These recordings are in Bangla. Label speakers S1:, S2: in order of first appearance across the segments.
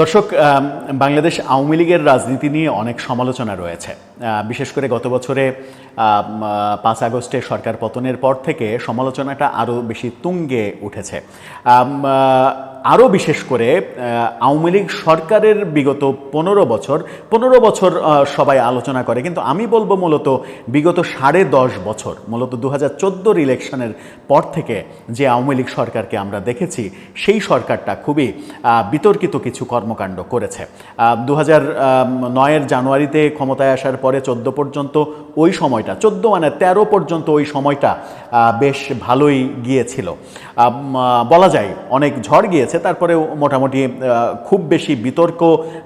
S1: দর্শক বাংলাদেশ আওয়ামী লীগের রাজনীতি নিয়ে অনেক সমালোচনা রয়েছে। বিশেষ করে গত বছরে পাঁচ আগস্টে সরকার পতনের পর থেকে সমালোচনাটা আরও বেশি তুঙ্গে উঠেছে। আরও বিশেষ করে আওয়ামী লীগ সরকারের বিগত পনেরো বছর পনেরো বছর সবাই আলোচনা করে, কিন্তু আমি বলব মূলত বিগত সাড়ে দশ বছর, মূলত দু হাজার চোদ্দোর ইলেকশনের পর থেকে যে আওয়ামী লীগ সরকারকে আমরা দেখেছি, সেই সরকারটা খুবই বিতর্কিত কিছু কর্মকাণ্ড করেছে। দু হাজার নয়ের জানুয়ারিতে ক্ষমতায় আসার পরে চোদ্দ পর্যন্ত ওই সময়টা, চোদ্দ মানে তেরো পর্যন্ত ওই সময়টা বেশ ভালোই গিয়েছিল। বলা যায় অনেক ঝড় গিয়েছে, তারপরেও মোটামুটি খুব বেশি বিতর্ক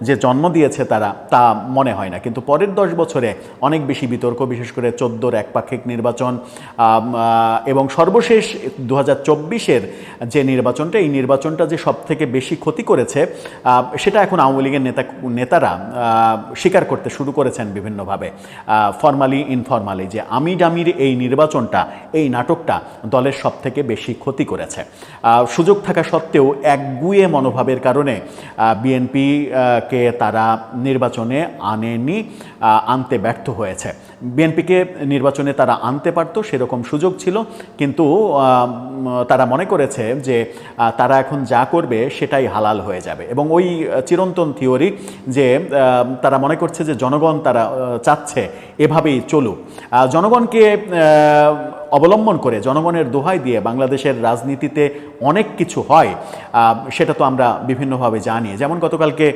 S1: যে জন্ম দিয়েছে তারা, তা মনে হয় না। কিন্তু পরের দশ বছরে অনেক বেশি বিতর্ক, বিশেষ করে চোদ্দোর একপাক্ষিক নির্বাচন এবং সর্বশেষ দু হাজার যে নির্বাচনটা, এই নির্বাচনটা যে সব থেকে বেশি ক্ষতি করেছে সেটা এখন আওয়ামী লীগের নেতা, নেতারা স্বীকার করতে শুরু করেছেন বিভিন্নভাবে ফর্মালি ইনফর্মালি যে আমি ডামির এই নির্বাচনটা, এই নাটকটা দলের সব থেকে বেশি ক্ষতি করেছে। সুযোগ থাকা সত্ত্বেও একগুয়ে মনোভাবের কারণে বিএনপিকে তারা নির্বাচনে আনেনি আনতে ব্যর্থ হয়েছে। বিএনপিকে নির্বাচনে তারা আনতে পারতো, সেরকম সুযোগ ছিল। কিন্তু তারা মনে করেছে যে তারা এখন যা করবে সেটাই হালাল হয়ে যাবে। এবং ওই চিরন্তন থিওরি যে তারা মনে করছে যে, জনগণ তারা চাচ্ছে এভাবেই চলুক। জনগণকে অবলম্বন করে, জনগণের দোহাই দিয়ে বাংলাদেশের রাজনীতিতে অনেক কিছু হয় সেটা তো আমরা বিভিন্নভাবে জানি। যেমন গতকালকে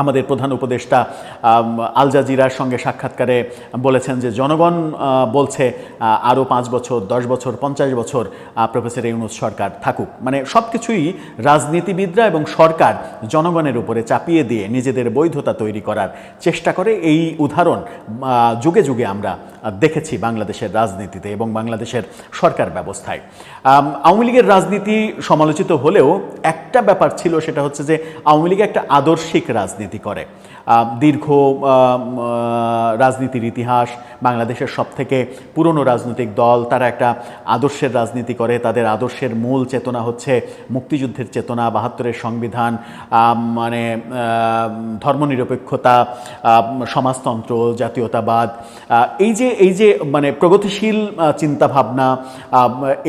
S1: আমাদের প্রধান উপদেষ্টা আল জাজিরার সঙ্গে সাক্ষাৎকারে বলেছেন যে জনগণ বলছে আরও পাঁচ বছর, দশ বছর, পঞ্চাশ বছর প্রফেসর ইউনুস সরকার থাকুক। মানে সব কিছুই রাজনীতিবিদরা এবং সরকার জনগণের উপরে চাপিয়ে দিয়ে নিজেদের বৈধতা তৈরি করার চেষ্টা করে। এই উদাহরণ যুগে যুগে আমরা দেখেছি বাংলাদেশের রাজনীতিতে এবং বাংলাদেশের সরকার ব্যবস্থায়। আওয়ামী লীগের রাজনীতি সমালোচিত হলেও একটা ব্যাপার ছিল, সেটা হচ্ছে যে আওয়ামী লীগ একটা আদর্শিক রাজনীতি করে আহ, দীর্ঘ রাজনীতির ইতিহাস, বাংলাদেশের সব থেকে পুরনো রাজনৈতিক দল, তারা একটা আদর্শের রাজনীতি করে, তাদের আদর্শের মূল চেতনা হচ্ছে মুক্তিযুদ্ধের চেতনা, বাহাত্তরের সংবিধান মানে ধর্মনিরপেক্ষতা সমাজতন্ত্র, জাতীয়তাবাদ এই যে এই যে মানে প্রগতিশীল চিন্তাভাবনা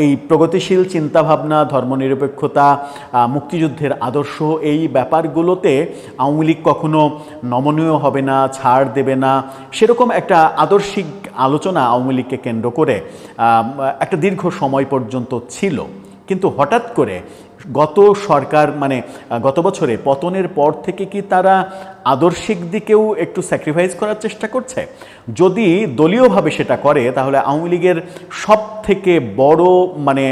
S1: এই প্রগতিশীল চিন্তাভাবনা, ধর্মনিরপেক্ষতা মুক্তিযুদ্ধের আদর্শ, এই ব্যাপারগুলোতে আওয়ামী লীগ কখনো নমনীয় হবে না, ছাড় দেবে না, সেরকম একটা আদর্শিক আলোচনা আওয়ামী লীগকে কেন্দ্র করে একটা দীর্ঘ সময় পর্যন্ত ছিল। কিন্তু হঠাৎ করে গত সরকার মানে গত বছরে পতনের পর থেকে কি তারা আদর্শিক দিকেও একটু স্যাক্রিফাইস করার চেষ্টা করছে? যদি দলীয়ভাবে সেটা করে, তাহলে আওয়ামী লীগের সব থেকে বড় মানে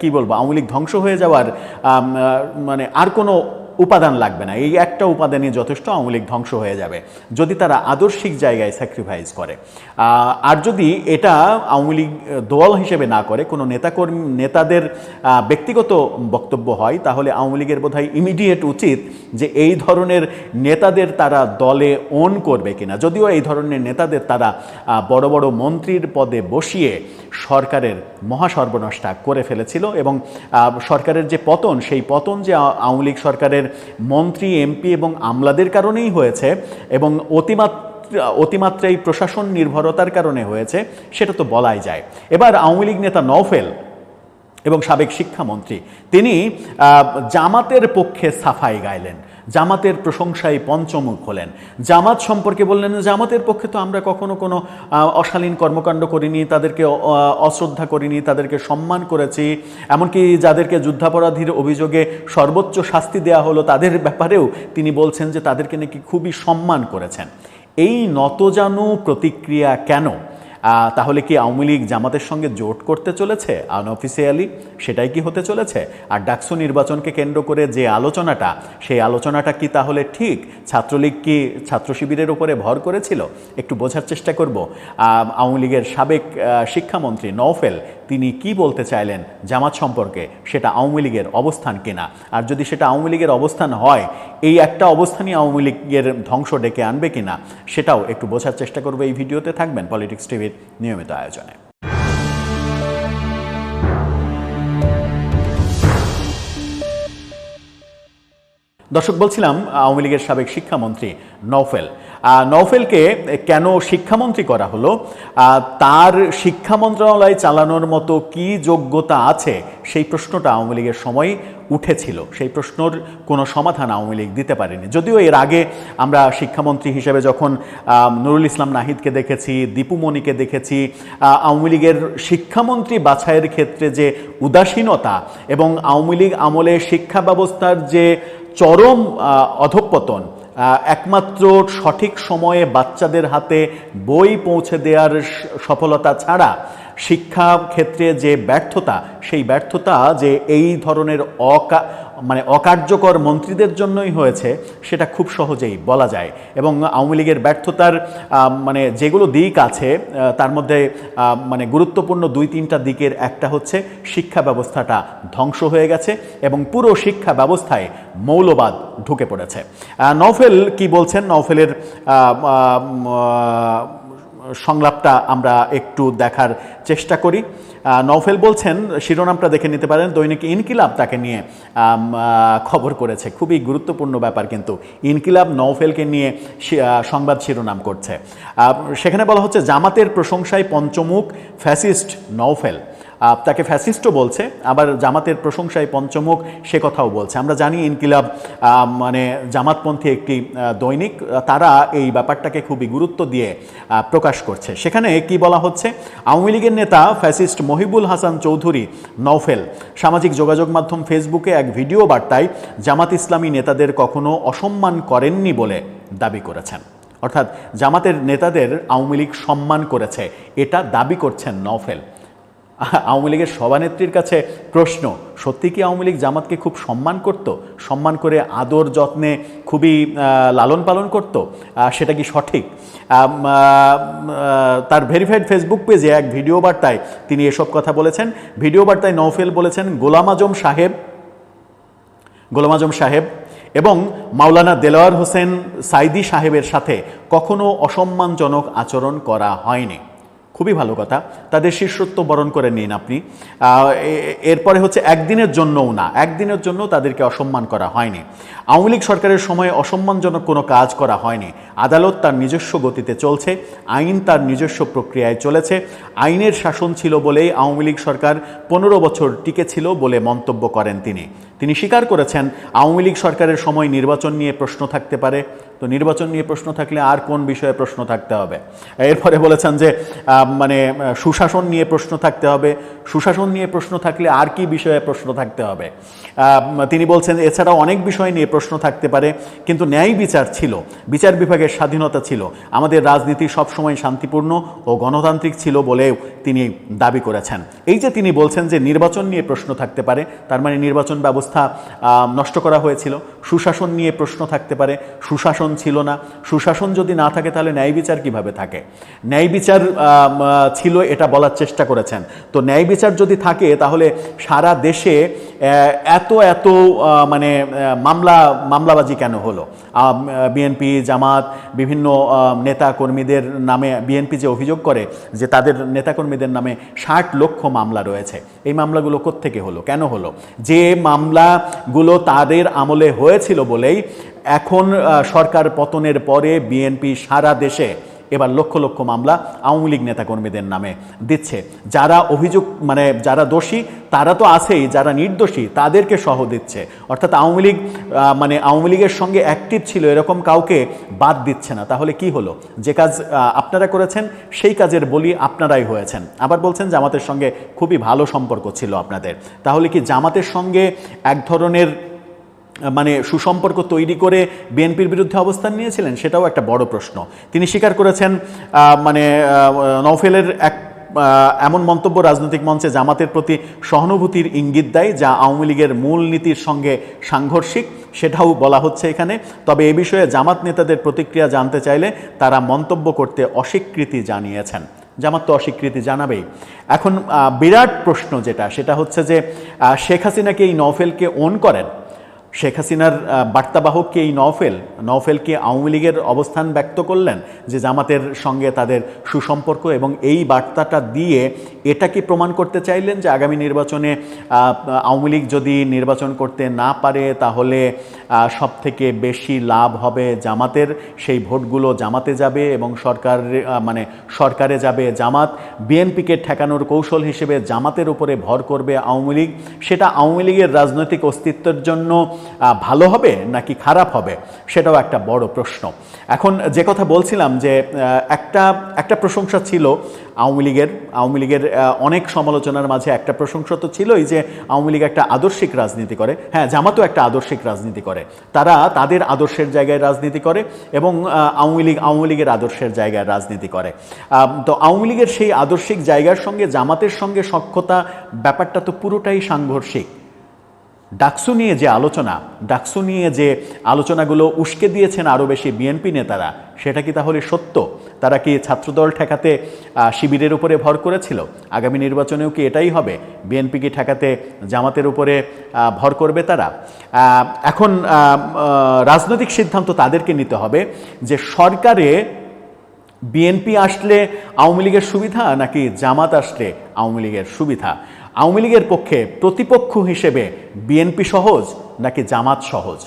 S1: কি বলব, আওয়ামী লীগ ধ্বংস হয়ে যাওয়ার মানে আর কোনো উপাদান লাগবে না। এই একটা উপাদানই যথেষ্ট আওয়ামী ধ্বংস হয়ে যাবে, যদি তারা আদর্শিক জায়গায় স্যাক্রিফাইস করে। আর যদি এটা আওয়ামী লীগ দল হিসেবে না করে, কোনো নেতাকর্মী, নেতাদের ব্যক্তিগত বক্তব্য হয়, তাহলে আওয়ামী লীগের বোধহয় ইমিডিয়েট উচিত যে এই ধরনের নেতাদের তারা দলে ওন করবে কিনা। যদিও এই ধরনের নেতাদের তারা বড় বড় মন্ত্রীর পদে বসিয়ে সরকারের মহাসর্বনষ্টা করে ফেলেছিল এবং সরকারের যে পতন, সেই পতন যে আওয়ামী লীগ সরকারের মন্ত্রী, এমপি এবং আমলাদের কারণেই হয়েছে এবং অতিমাত্রা অতিমাত্রায় প্রশাসন নির্ভরতার কারণে হয়েছে, সেটা তো বলাই যায়। এবার আওয়ামী লীগ নেতা নওফেল এবং সাবেক শিক্ষামন্ত্রী, তিনি জামাতের পক্ষে সাফাই গাইলেন। জামাতের প্রশংসায় পঞ্চমুখ হলেন। জামাত সম্পর্কে বললেন, জামাতের পক্ষে তো আমরা কখনো কোনো অশালীন কর্মকাণ্ড করিনি, তাদেরকে অশ্রদ্ধা করিনি, তাদেরকে সম্মান করেছি। এমনকি যাদেরকে যুদ্ধাপরাধীর অভিযোগে সর্বোচ্চ শাস্তি দেওয়া হলো, তাদের ব্যাপারেও তিনি বলছেন যে তাদেরকে নাকি খুবই সম্মান করেছেন। এই নতজানু প্রতিক্রিয়া কেন? তাহলে কি আওয়ামী লীগ জামাতের সঙ্গে জোট করতে চলেছে? আনঅফিসিয়ালি সেটাই কি হতে চলেছে? আর ডাকসু নির্বাচনকে কেন্দ্র করে যে আলোচনাটা, সেই আলোচনাটা কি তাহলে ঠিক? ছাত্রলীগ কি ছাত্র শিবিরের উপরে ভর করেছিল? একটু বোঝার চেষ্টা করব। আওয়ামী লীগের সাবেক শিক্ষামন্ত্রী নওফেল তিনি কি বলতে চাইলেন জামাত সম্পর্কে? সেটা আওয়ামী লীগের অবস্থান কিনা? আর যদি সেটা আওয়ামী লীগের অবস্থান হয়, এই একটা অবস্থানই আওয়ামী লীগের ধ্বংস ডেকে আনবে কিনা, সেটাও একটু বোঝার চেষ্টা করবে এই ভিডিওতে। থাকবেন পলিটিক্স টিভির নিয়মিত আয়োজনে। দর্শক, বলছিলাম, আওয়ামী লীগের সাবেক শিক্ষামন্ত্রী নওফেল। নওফেলকে কেন শিক্ষামন্ত্রী করা হলো? তার শিক্ষা মন্ত্রণালয় চালানোর মতো কি যোগ্যতা আছে? সেই প্রশ্নটা আওয়ামী লীগের সময় উঠেছিল। সেই প্রশ্নর কোনো সমাধান আওয়ামী লীগ দিতে পারেনি। যদিও এর আগে আমরা শিক্ষামন্ত্রী হিসেবে যখন নুরুল ইসলাম নাহিদকে দেখেছি, দীপু মনিকে দেখেছি আওয়ামী লীগের শিক্ষামন্ত্রী বাছাইয়ের ক্ষেত্রে যে উদাসীনতা এবং আওয়ামী লীগ আমলে শিক্ষা ব্যবস্থার যে চরম অধঃপতন একমাত্র সঠিক সময়ে বাচ্চাদের হাতে বই পৌঁছে দেওয়ার সফলতা ছাড়া শিক্ষা ক্ষেত্রে যে ব্যর্থতা, সেই ব্যর্থতা যে এই ধরনের অকা মানে অকার্যকর মন্ত্রীদের জন্যই হয়েছে সেটা খুব সহজেই বলা যায়। এবং আওয়ামী লীগের ব্যর্থতার মানে যেগুলো দিক আছে তার মধ্যে মানে গুরুত্বপূর্ণ দুই তিনটা দিকের একটা হচ্ছে শিক্ষা ব্যবস্থাটা ধ্বংস হয়ে গেছে এবং পুরো শিক্ষা ব্যবস্থায় মৌলবাদ ঢুকে পড়েছে। আহ, নওফেল কি বলছেন? আহ, সংলাপটা আমরা একটু দেখার চেষ্টা করি। নওফেল বলছেন, শিরোনামটা দেখে নিতে পারেন, দৈনিক ইনকিলাব তাকে নিয়ে খবর করেছে। খুবই গুরুত্বপূর্ণ ব্যাপার কিন্তু, ইনকিলাব নওফেলকে নিয়ে সংবাদ শিরোনাম করছে। সেখানে বলা হচ্ছে, জামাতের প্রশংসায় পঞ্চমুখ ফ্যাসিস্ট নওফেল। তাকে ফ্যাসিস্টও বলছে, আবার জামাতের প্রশংসায় পঞ্চমুখ সে কথাও বলছে। আমরা জানি ইনকিলাব মানে জামাতপন্থী একটি দৈনিক, তারা এই ব্যাপারটাকে খুবই গুরুত্ব দিয়ে প্রকাশ করছে। সেখানে কি বলা হচ্ছে? আওয়ামী লীগের নেতা ফ্যাসিস্ট মহিবুল হাসান চৌধুরী নওফেল সামাজিক যোগাযোগ মাধ্যম ফেসবুকে এক ভিডিও বার্তায় জামাত ইসলামী নেতাদের কখনো অসম্মান করেননি বলে দাবি করেছেন। অর্থাৎ জামাতের নেতাদের আওয়ামী লীগ সম্মান করেছে, এটা দাবি করছেন নওফেল। আওয়ামী লীগের সভানেত্রীর কাছে প্রশ্ন, সত্যি কি আওয়ামী লীগ জামাতকে খুব সম্মান করত? সম্মান করে আদর যত্নে খুবই লালন পালন করত? সেটা কি সঠিক? তার ভেরিফাইড ফেসবুক পেজে এক ভিডিও বার্তায় তিনি এসব কথা বলেছেন। ভিডিও বার্তায় নওফেল বলেছেন, গোলাম আজম সাহেব, গোলাম আজম সাহেব এবং মাওলানা দেলোয়ার হোসেন সাইদি সাহেবের সাথে কখনো অসম্মানজনক আচরণ করা হয়নি। খুবই ভালো কথা। তাদের শিষ্যত্ব বরণ করে নিন আপনি। এরপরে হচ্ছে একদিনের জন্যও না। একদিনের জন্য তাদেরকে অসম্মান করা হয়নি। আওয়ামী লীগ সরকারের সময় অসম্মানজনক কোনো কাজ করা হয়নি। আদালত তার নিজস্ব গতিতে চলছে, আইন তার নিজস্ব প্রক্রিয়ায় চলেছে, আইনের শাসন ছিল বলেই আওয়ামী লীগ সরকার পনেরো বছর টিকে ছিল বলে মন্তব্য করেন তিনি। তিনি স্বীকার করেছেন, আওয়ামী লীগ সরকারের সময় নির্বাচন নিয়ে প্রশ্ন থাকতে পারে। তো নির্বাচন নিয়ে প্রশ্ন থাকলে আর কোন বিষয়ে প্রশ্ন থাকতে হবে? এরপরে বলেছেন যে মানে সুশাসন নিয়ে প্রশ্ন থাকতে হবে। সুশাসন নিয়ে প্রশ্ন থাকলে আর কি বিষয়ে প্রশ্ন থাকতে হবে? তিনি বলছেন, এছাড়াও অনেক বিষয় নিয়ে প্রশ্ন থাকতে পারে, কিন্তু ন্যায় বিচার ছিল। বিচার বিভাগের স্বাধীনতা ছিল। আমাদের রাজনীতি সবসময় শান্তিপূর্ণ ও গণতান্ত্রিক ছিল বলেও তিনি দাবি করেছেন। এই যে তিনি বলছেন যে নির্বাচন নিয়ে প্রশ্ন থাকতে পারে, তার মানে নির্বাচন ব্যবস্থা নষ্ট করা হয়েছিল। সুশাসন নিয়ে প্রশ্ন থাকতে পারে, সুশাসন ছিল না। সুশাসন যদি না থাকে তাহলে ন্যায় বিচার কীভাবে থাকে? ন্যায় বিচার ছিল এটা বলার চেষ্টা করেছেন। তো ন্যায় বিচার যদি থাকে তাহলে সারা দেশে এত এত মানে মামলা, মামলাবাজি কেন হলো? বিএনপি, জামাত বিভিন্ন নেতা কর্মীদের নামে বিএনপি যে অভিযোগ করে যে তাদের নেতাকর্মীদের নামে ষাট লক্ষ মামলা রয়েছে, এই মামলাগুলো কোত্থেকে হলো, কেন হলো? যে মামলাগুলো তাদের আমলে হয়েছিল বলেই এখন সরকার পতনের পরে বিএনপি সারা দেশে এবার লক্ষ লক্ষ মামলা আওয়ামী লীগ নেতাকর্মীদের নামে দিচ্ছে। যারা অভিযোগ মানে যারা দোষী, তারা তো আছেই, যারা নির্দোষী, তাদেরকে সহ দিচ্ছে। অর্থাৎ আওয়ামী লীগ মানে আওয়ামী লীগের সঙ্গে অ্যাক্টিভ ছিল, এরকম কাউকে বাদ দিচ্ছে না। তাহলে কি হলো? যে কাজ আপনারা করেছেন, সেই কাজের বলি আপনারাই হয়েছেন। আবার বলছেন, জামাতের সঙ্গে খুবই ভালো সম্পর্ক ছিল আপনাদের। তাহলে কি জামাতের সঙ্গে এক ধরনের মানে সুসম্পর্ক তৈরি করে বিএনপির বিরুদ্ধে অবস্থান নিয়েছিলেন সেটাও একটা বড় প্রশ্ন। তিনি স্বীকার করেছেন মানে আহ, নওফেলের এক এমন মন্তব্য রাজনৈতিক মঞ্চে জামাতের প্রতি সহানুভূতির ইঙ্গিত দেয় যা আওয়ামী লীগের মূল নীতির সঙ্গে সাংঘর্ষিক সেটাও বলা হচ্ছে এখানে। তবে এ বিষয়ে জামাত নেতাদের প্রতিক্রিয়া জানতে চাইলে তারা মন্তব্য করতে অস্বীকৃতি জানিয়েছেন। জামাত তো অস্বীকৃতি জানাবেই। এখন বিরাট প্রশ্ন যেটা সেটা হচ্ছে যে শেখ হাসিনাকে এই নওফেলকে ওন করেন? শেখ হাসিনার আহ, বার্তাবাহক কি এই নওফেল নওফেলকে আওয়ামী লীগের অবস্থান ব্যক্ত করলেন? যে জামাতের সঙ্গে তাদের সুসম্পর্ক এবং এই বার্তাটা দিয়ে এটা কি প্রমাণ করতে চাইলেন যে আগামী নির্বাচনে আওয়ামী লীগ যদি নির্বাচন করতে না পারে তাহলে সব থেকে বেশি লাভ হবে জামাতের? সেই ভোটগুলো জামাতে যাবে এবং সরকার মানে সরকারে যাবে জামাত। বিএনপিকে ঠেকানোর কৌশল হিসেবে জামাতের উপরে ভর করবে আওয়ামী লীগ। সেটা আওয়ামী লীগের রাজনৈতিক অস্তিত্বের জন্য ভালো হবে নাকি খারাপ হবে? সেটাও একটা বড় প্রশ্ন। এখন যে কথা বলছিলাম যে একটা একটা প্রশংসা ছিল আওয়ামী লীগের আওয়ামী লীগের অনেক সমালোচনার মাঝে একটা প্রশংসা তো ছিলই যে, আওয়ামী লীগ একটা আদর্শিক রাজনীতি করে। হ্যাঁ জামাতও একটা আদর্শিক রাজনীতি করে। তারা তাদের আদর্শের জায়গায় রাজনীতি করে এবং আওয়ামী লীগ, আওয়ামী লীগের আদর্শের জায়গায় রাজনীতি করে। তো আওয়ামী লীগের সেই আদর্শিক জায়গার সঙ্গে, জামাতের সঙ্গে সক্ষতা ব্যাপারটা তো পুরোটাই সাংঘর্ষিক। ডাকসু নিয়ে যে আলোচনা, ডাকসু নিয়ে যে আলোচনাগুলো উস্কে দিয়েছেন আরও বেশি বিএনপি নেতারা, সেটা কি তাহলে সত্য? তারা কি ছাত্রদল ঠেকাতে শিবিরের উপরে ভর করেছিল? আগামী নির্বাচনেও কি এটাই হবে? বিএনপিকে ঠেকাতে জামাতের উপরে ভর করবে তারা? এখন রাজনৈতিক সিদ্ধান্ত তাদেরকে নিতে হবে যে সরকারে বিএনপি আসলে আওয়ামী লীগের সুবিধা নাকি জামাত আসলে আওয়ামী লীগের সুবিধা? আওয়ামী লীগের পক্ষে প্রতিপক্ষ হিসেবে বিএনপি সহজ নাকি জামাত সহজ?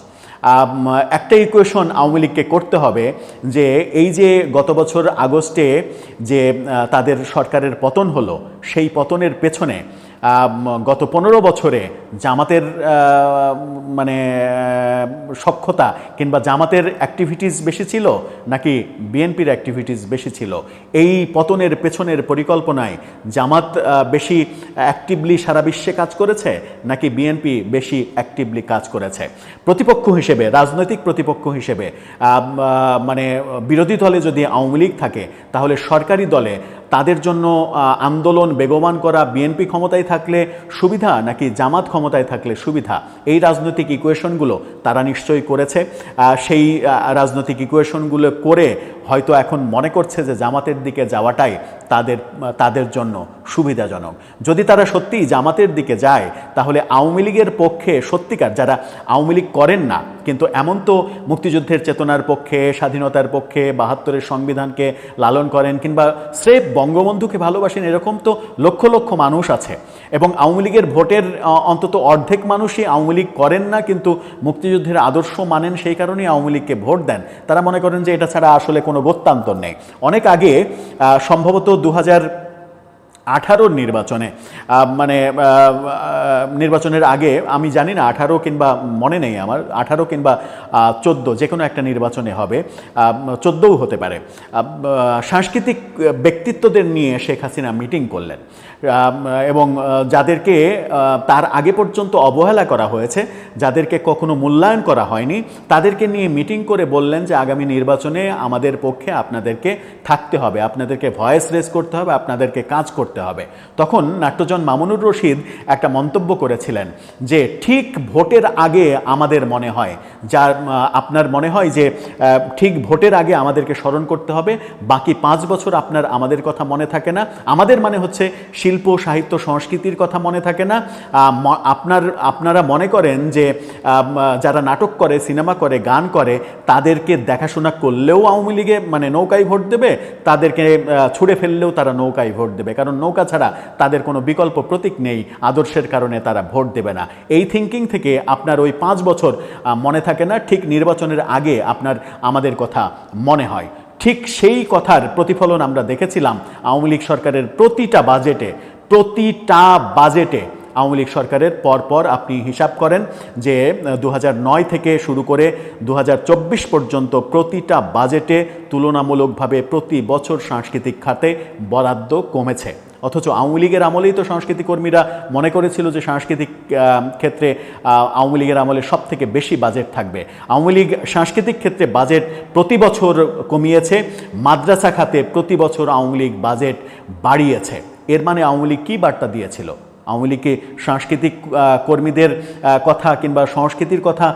S1: একটা ইকুয়েশন আওয়ামী লীগকে করতে হবে যে এই যে গত বছর আগস্টে যে তাদের সরকারের পতন হলো, সেই পতনের পেছনে গত পনেরো বছরে জামাতের মানে সক্ষতা কিংবা জামাতের অ্যাক্টিভিটিস বেশি ছিল নাকি বিএনপির অ্যাক্টিভিটিস বেশি ছিল? এই পতনের পেছনের পরিকল্পনায় জামাত বেশি অ্যাক্টিভলি সারা বিশ্বে কাজ করেছে নাকি বিএনপি বেশি অ্যাক্টিভলি কাজ করেছে? প্রতিপক্ষ হিসেবে, রাজনৈতিক প্রতিপক্ষ হিসেবে মানে বিরোধী দলে যদি আওয়ামী লীগ থাকে, তাহলে সরকারি দলে তাদের জন্য আন্দোলন বেগবান করা বিএনপি ক্ষমতায় থাকলে সুবিধা নাকি জামাত ক্ষমতায় থাকলে সুবিধা? এই রাজনৈতিক ইকুয়েশনগুলো তারা নিশ্চয়ই করেছে। সেই রাজনৈতিক ইকুয়েশনগুলো করে হয়তো এখন মনে করছে যে জামাতের দিকে যাওয়াটাই তাদের তাদের জন্য সুবিধাজনক। যদি তারা সত্যিই জামাতের দিকে যায়, তাহলে আওয়ামী লীগের পক্ষে সত্যিকার যারা আওয়ামী লীগ করেন না, কিন্তু এমন তো মুক্তিযুদ্ধের চেতনার পক্ষে, স্বাধীনতার পক্ষে, বাহাত্তরের সংবিধানকে লালন করেন কিংবা স্রেফ বঙ্গবন্ধুকে ভালোবাসেন, এরকম তো লক্ষ লক্ষ মানুষ আছে। এবং আওয়ামী লীগের ভোটের অন্তত অর্ধেক মানুষই আওয়ামী লীগ করেন না, কিন্তু মুক্তিযুদ্ধের আদর্শ মানেন সেই কারণেই আওয়ামী লীগকে ভোট দেন। তারা মনে করেন যে এটা ছাড়া আসলে কোনো গত্যান্তর নেই। অনেক আগে সম্ভবত দু হাজার আঠারোর নির্বাচনে। মানে নির্বাচনের আগে, আমি জানি না আঠারো কিংবা, মনে নেই আমার, আঠারো কিংবা চোদ্দ যে কোনো একটা নির্বাচনে হবে। চোদ্দোও হতে পারে। সাংস্কৃতিক ব্যক্তিত্বদের নিয়ে শেখ হাসিনা মিটিং করলেন। এবং যাদেরকে তার আগে পর্যন্ত অবহেলা করা হয়েছে, যাদেরকে কখনো মূল্যায়ন করা হয়নি, তাদেরকে নিয়ে মিটিং করে বললেন যে, আগামী নির্বাচনে আমাদের পক্ষে আপনাদেরকে থাকতে হবে। আপনাদেরকে ভয়েস রেস করতে হবে, আপনাদেরকে কাজ করতে হবে। তখন নাট্যজন মামুনুর রশিদ একটা মন্তব্য করেছিলেন যে, ঠিক ভোটের আগে আমাদের মনে হয়, যার আপনার মনে হয় যে ঠিক ভোটের আগে আমাদেরকে স্মরণ করতে হবে, বাকি পাঁচ বছর আপনার, আমাদের কথা মনে থাকে না। আমাদের মানে হচ্ছে শিল্প, সাহিত্য, সংস্কৃতির কথা মনে থাকে না। আপনার, আপনারা মনে করেন যে যারা নাটক করে, সিনেমা করে, গান করে, তাদেরকে দেখাশোনা করলেও আওয়ামী লীগে মানে নৌকায় ভোট দেবে, তাদেরকে ছুঁড়ে ফেললেও তারা নৌকায় ভোট দেবে। কারণ নৌকা ছাড়া তাদের কোনো বিকল্প প্রতীক নেই। আদর্শের কারণে তারা ভোট দেবে না। এই থিঙ্কিং থেকে আপনার ওই পাঁচ বছর মনে থাকে না? ঠিক নির্বাচনের আগে আপনার, আমাদের কথা মনে হয়। ঠিক সেই কথার প্রতিফলন আমরা দেখেছিলাম আওয়ামী লীগ সরকারের প্রতিটা বাজেটে প্রতিটা বাজেটে আওয়ামী লীগ সরকারের পরপর আপনি হিসাব করেন যে দু নয় থেকে শুরু করে দু হাজার চব্বিশ পর্যন্ত প্রতিটা বাজেটে তুলনামূলকভাবে প্রতি বছর সাংস্কৃতিক খাতে বরাদ্দ কমেছে। অথচ আওয়ামী লীগের আমলেই তো সাংস্কৃতিক কর্মীরা মনে করেছিল যে সাংস্কৃতিক ক্ষেত্রে আওয়ামী লীগের আমলে সব থেকে বেশি বাজেট থাকবে। আওয়ামী লীগ সাংস্কৃতিক ক্ষেত্রে বাজেট প্রতি বছর কমিয়েছে, মাদ্রাসা খাতে প্রতি বছর আওয়ামী লীগ বাজেট বাড়িয়েছে। এর মানে আওয়ামী লীগ কী বার্তা দিয়েছিল? আওয়ামী লীগকে সাংস্কৃতিক কর্মীদের কথা কিংবা সংস্কৃতির কথা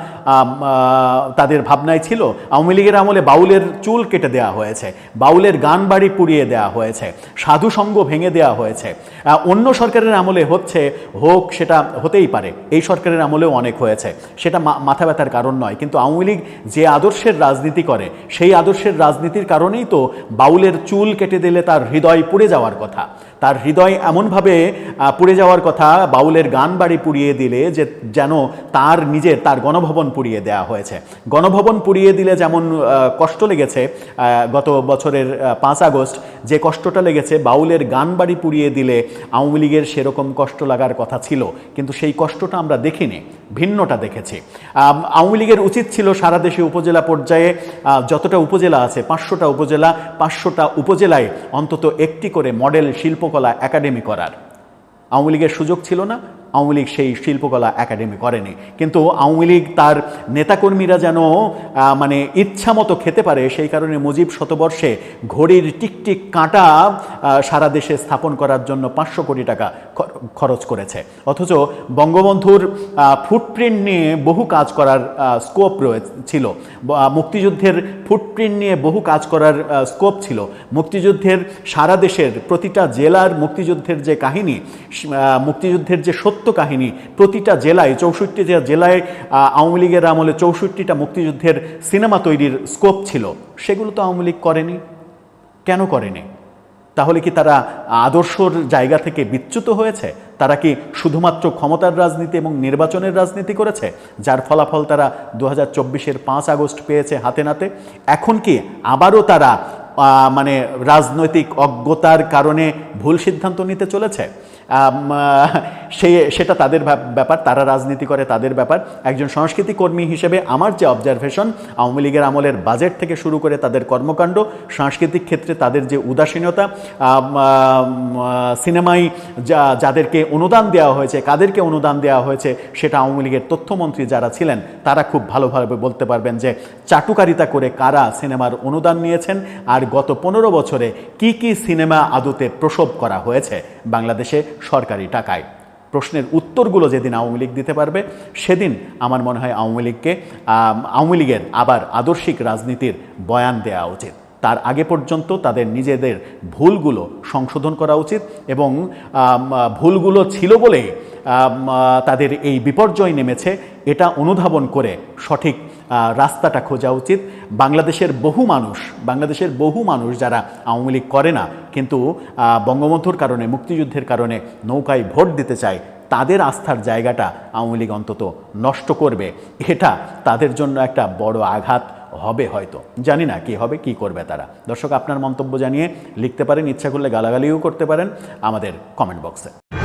S1: তাদের ভাবনায় ছিল। আওয়ামী লীগের আমলে বাউলের চুল কেটে দেওয়া হয়েছে, বাউলের গান বাড়ি পুড়িয়ে দেওয়া হয়েছে, সাধু সঙ্গ ভেঙে দেওয়া হয়েছে। অন্য সরকারের আমলে হচ্ছে, হোক সেটা হতেই পারে, এই সরকারের আমলেও অনেক হয়েছে। সেটা মাথা ব্যথার কারণ নয়, কিন্তু আওয়ামী লীগ যে আদর্শের রাজনীতি করে, সেই আদর্শের রাজনীতির কারণেই তো বাউলের চুল কেটে দিলে তার হৃদয় পুড়ে যাওয়ার কথা। তার হৃদয় এমনভাবে পুড়ে যাওয়ার কথা বাউলের গান বাড়ি পুড়িয়ে দিলে যে, যেন তার নিজের, তার গণভবন পুড়িয়ে দেওয়া হয়েছে। গণভবন পুড়িয়ে দিলে যেমন কষ্ট লেগেছে গত বছরের পাঁচ আগস্ট, যে কষ্টটা লেগেছে বাউলের গান বাড়ি পুড়িয়ে দিলে আওয়ামী লীগের সেরকম কষ্ট লাগার কথা ছিল। কিন্তু সেই কষ্টটা আমরা দেখিনি। ভিন্নটা দেখেছে। আওয়ামী লীগের উচিত ছিল সারা দেশে উপজেলা পর্যায়ে যতটা উপজেলা আছে, পাঁচশোটা উপজেলা, পাঁচশোটা উপজেলায় অন্তত একটি করে মডেল শিল্পকলা একাডেমি করার। আওয়ামী লীগের সুযোগ ছিল না আওয়ামী লীগ সেই শিল্পকলা একাডেমি করেনি। কিন্তু আওয়ামী লীগ তার নেতাকর্মীরা যেন মানে ইচ্ছা মতো খেতে পারে, সেই কারণে মুজিব শতবর্ষে ঘড়ির টিকটিক কাঁটা সারা দেশে স্থাপন করার জন্য পাঁচশো কোটি টাকা খরচ করেছে। অথচ বঙ্গবন্ধুর ফুটপ্রিন্ট নিয়ে বহু কাজ করার স্কোপ ছিল মুক্তিযুদ্ধের ফুটপ্রিন্ট নিয়ে বহু কাজ করার স্কোপ ছিল। মুক্তিযুদ্ধের সারা দেশের প্রতিটা জেলার মুক্তিযুদ্ধের যে কাহিনী মুক্তিযুদ্ধের যে সত্য কাহিনী প্রতিটা জেলায় চৌষট্টিটা জেলায় আওয়ামী লীগের আমলে চৌষট্টিটা মুক্তিযুদ্ধের সিনেমা তৈরির স্কোপ ছিল, সেগুলো তো আওয়ামী লীগ করেনি। কেন করেনি? তাহলে কি তারা আদর্শর জায়গা থেকে বিচ্যুত হয়েছে? তারা কি শুধুমাত্র ক্ষমতার রাজনীতি এবং নির্বাচনের রাজনীতি করেছে, যার ফলাফল তারা দু হাজার চব্বিশের পাঁচ আগস্ট পেয়েছে হাতে নাতে? এখন কি আবারও তারা মানে রাজনৈতিক অজ্ঞতার কারণে ভুল সিদ্ধান্ত নিতে চলেছে? সে, সেটা তাদের ব্যাপার, তারা রাজনীতি করে তাদের ব্যাপার। একজন সংস্কৃতি কর্মী হিসেবে আমার যে অবজারভেশন আওয়ামী লীগের আমলের বাজেট থেকে শুরু করে তাদের কর্মকাণ্ড, সাংস্কৃতিক ক্ষেত্রে তাদের যে উদাসীনতা সিনেমায় যা, যাদেরকে অনুদান দেওয়া হয়েছে, কাদেরকে অনুদান দেওয়া হয়েছে, সেটা আওয়ামী লীগের তথ্যমন্ত্রী যারা ছিলেন, তারা খুব ভালোভাবে বলতে পারবেন যে চাটুকারিতা করে কারা সিনেমার অনুদান নিয়েছেন আর গত পনেরো বছরে কি কি সিনেমা আদতে প্রসব করা হয়েছে বাংলাদেশে সরকারি টাকায়। প্রশ্নের উত্তরগুলো যেদিন আওয়ামী লীগ দিতে পারবে, সেদিন আমার মনে হয় আওয়ামী লীগকে আওয়ামী লীগের আবার আদর্শিক রাজনীতির বয়ান দেওয়া উচিত। তার আগে পর্যন্ত তাদের নিজেদের ভুলগুলো সংশোধন করা উচিত এবং ভুলগুলো ছিল বলে তাদের এই বিপর্যয় নেমেছে। এটা অনুধাবন করে সঠিক রাস্তাটা খোঁজা উচিত। বাংলাদেশের বহু মানুষ, বাংলাদেশের বহু মানুষ যারা আওয়ামী লীগ করে না, কিন্তু বঙ্গবন্ধুর কারণে, মুক্তিযুদ্ধের কারণে নৌকায় ভোট দিতে চায়, তাদের আস্থার জায়গাটা আওয়ামী লীগ অন্তত নষ্ট করবে। এটা তাদের জন্য একটা বড় আঘাত। হবে হয়তো। জানি না কি হবে, কি করবে তারা। দর্শক, আপনার মন্তব্য জানিয়ে লিখতে পারেন, ইচ্ছা করলে গালাগালিও করতে পারেন আমাদের কমেন্ট বক্সে